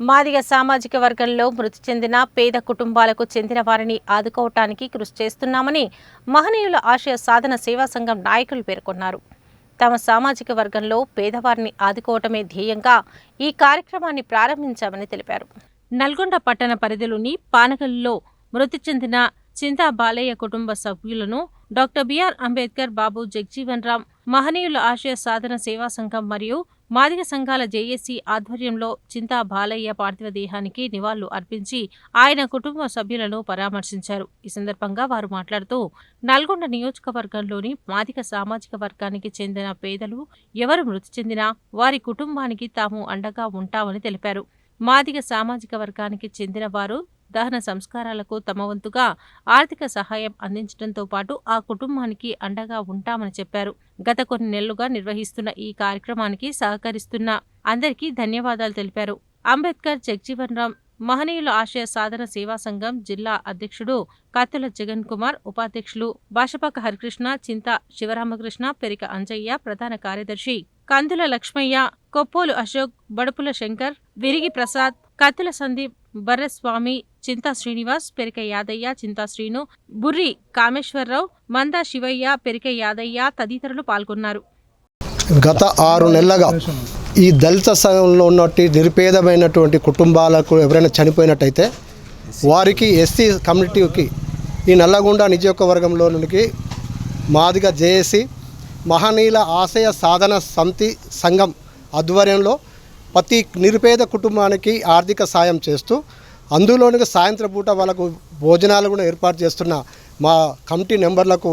మాదిగ సామాజిక వర్గంలో మృతి చెందిన పేద కుటుంబాలకు చెందిన వారిని ఆదుకోవటానికి కృషి చేస్తున్నామని మహనీయుల ఆశయ సాధన సేవా సంఘం నాయకులు పేర్కొన్నారు. తమ సామాజిక వర్గంలో పేదవారిని ఆదుకోవటమే ధ్యేయంగా ఈ కార్యక్రమాన్ని ప్రారంభించామని తెలిపారు. నల్గొండ పట్టణ పరిధిలోని పానగల్లో మృతి చెందిన చింతా బాలయ్య కుటుంబ సభ్యులను doctor B R Ambedkar Babu Jagjivan Ram మహనీయుల ఆశయ సాధన సేవా సంఘం మరియు మాదిగ సంఘాల జేఏసీ ఆధ్వర్యంలో చింతా బాలయ్య పార్థివ దేహానికి నివాళులు అర్పించి ఆయన కుటుంబ సభ్యులను పరామర్శించారు. ఈ సందర్భంగా వారు మాట్లాడుతూ నల్గొండ నియోజకవర్గంలోని మాదిగ సామాజిక వర్గానికి చెందిన పేదలు ఎవరు మృతి చెందినా వారి కుటుంబానికి తాము అండగా ఉంటామని తెలిపారు. మాదిగ సామాజిక వర్గానికి చెందిన వారు దహన సంస్కారాలకు తమ వంతుగా ఆర్థిక సహాయం అందించడంతో పాటు ఆ కుటుంబానికి అండగా ఉంటామని చెప్పారు. గత కొన్ని నెలలుగా నిర్వహిస్తున్న ఈ కార్యక్రమానికి సహకరిస్తున్న అందరికీ ధన్యవాదాలు తెలిపారు. అంబేద్కర్ జగ్జీవన్ రామ్ మహనీయుల ఆశయ సాధన సేవా సంఘం జిల్లా అధ్యక్షుడు కత్తుల జగన్ కుమార్ ఉపాధ్యక్షులు భాషపాక హరికృష్ణ చింత శివరామకృష్ణ పెరిక అంజయ్య ప్రధాన కార్యదర్శి కందుల లక్ష్మయ్య కొప్పోలు అశోక్ బడుపుల శంకర్ విరిగి ప్రసాద్ కత్తుల సందీప్ బర్రస్వామి చింతా శ్రీనివాస్ పెరిక యాదయ్య చింతా శ్రీను బుర్రి కామేశ్వరరావు మందా శివయ్య పెరిక యాదయ్య తదితరులు పాల్గొన్నారు. గత ఆరు నెలలుగా ఈ దళిత సంఘంలో ఉన్నట్టు నిరుపేదమైనటువంటి కుటుంబాలకు ఎవరైనా చనిపోయినట్టయితే వారికి ఎస్సీ కమ్యూనిటీకి ఈ నల్లగొండ నియోజకవర్గంలోనికి మాదిగా జేఏసీ మహనీయుల ఆశయ సాధన సంతి సంఘం ఆధ్వర్యంలో ప్రతి నిరుపేద కుటుంబానికి ఆర్థిక సాయం చేస్తూ అందులోనికి సాయంత్రం పూట వాళ్ళకు భోజనాలు కూడా ఏర్పాటు చేస్తున్న మా కమిటీ మెంబర్లకు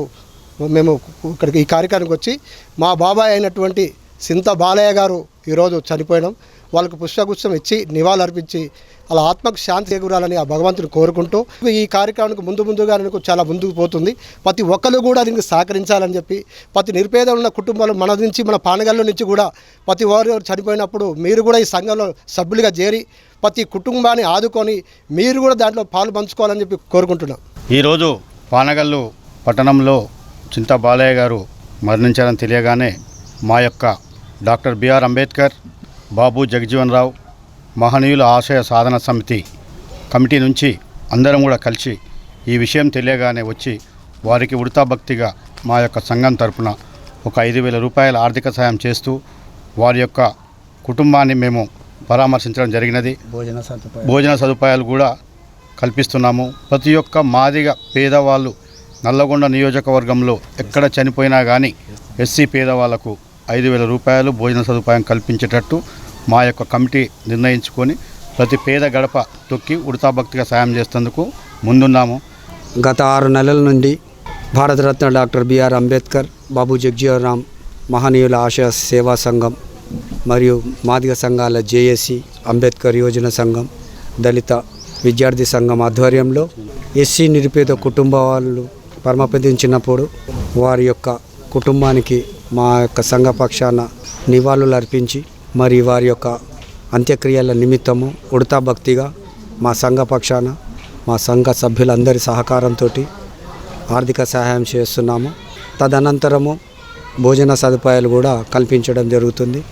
మేము ఇక్కడికి ఈ కార్యక్రమానికి వచ్చి మా బాబాయ్ అయినటువంటి సింత బాలయ్య గారు ఈరోజు చనిపోయడం వాళ్ళకు పుష్పగుచ్చం ఇచ్చి నివాళులర్పించి అర్పించి ఆత్మకు శాంతి చేకూరాలని ఆ భగవంతుని కోరుకుంటూ ఈ కార్యక్రమానికి ముందు ముందుగా నాకు చాలా ముందుకు పోతుంది. ప్రతి ఒక్కరు కూడా దీనికి సహకరించాలని చెప్పి ప్రతి నిరుపేద ఉన్న కుటుంబాలు మన నుంచి మన పానగల్లో నుంచి కూడా ప్రతి వారు చనిపోయినప్పుడు మీరు కూడా ఈ సంఘంలో సభ్యులుగా చేరి ప్రతి కుటుంబాన్ని ఆదుకొని మీరు కూడా దాంట్లో పాలు పంచుకోవాలని చెప్పి కోరుకుంటున్నాం. ఈరోజు పానగల్లు పట్టణంలో చింత బాలయ్య గారు మరణించారని తెలియగానే మా యొక్క doctor B R Ambedkar Babu Jagajivan Rao మహనీయుల ఆశయ సాధన సమితి కమిటీ నుంచి అందరం కూడా కలిసి ఈ విషయం తెలియగానే వచ్చి వారికి ఉడతా భక్తిగా మా యొక్క సంఘం తరపున ఒక ఐదు వేల రూపాయల ఆర్థిక సాయం చేస్తూ వారి యొక్క కుటుంబాన్ని మేము పరామర్శించడం జరిగినది. భోజన సదుపాయం భోజన సదుపాయాలు కూడా కల్పిస్తున్నాము. ప్రతి ఒక్క మాదిగ పేదవాళ్ళు నల్లగొండ నియోజకవర్గంలో ఎక్కడ చనిపోయినా కానీ ఎస్సీ పేదవాళ్ళకు ఐదు వేల రూపాయలు భోజన సదుపాయం కల్పించేటట్టు మా యొక్క కమిటీ నిర్ణయించుకొని ప్రతి పేద గడప తొక్కి ఉడతాభక్తిగా సాయం చేసేందుకు ముందున్నాము. గత ఆరు నెలల నుండి Bharat Ratna doctor B R Ambedkar Babu Jagjivanram మహనీయుల ఆశయ సేవా సంఘం మరియు మాదిగ సంఘాల జేఏసీ అంబేద్కర్ యోజన సంఘం దళిత విద్యార్థి సంఘం ఆధ్వర్యంలో ఎస్సీ నిరుపేద కుటుంబ వాళ్ళు పరమపదించినప్పుడు వారి యొక్క కుటుంబానికి మా యొక్క సంఘ పక్షాన నివాళులు అర్పించి మరి వారి యొక్క అంత్యక్రియల నిమిత్తము ఉడతా భక్తిగా మా సంఘ పక్షాన మా సంఘ సభ్యులందరి సహకారంతో ఆర్థిక సహాయం చేస్తున్నాము. తదనంతరము భోజన సదుపాయాలు కూడా కల్పించడం జరుగుతుంది.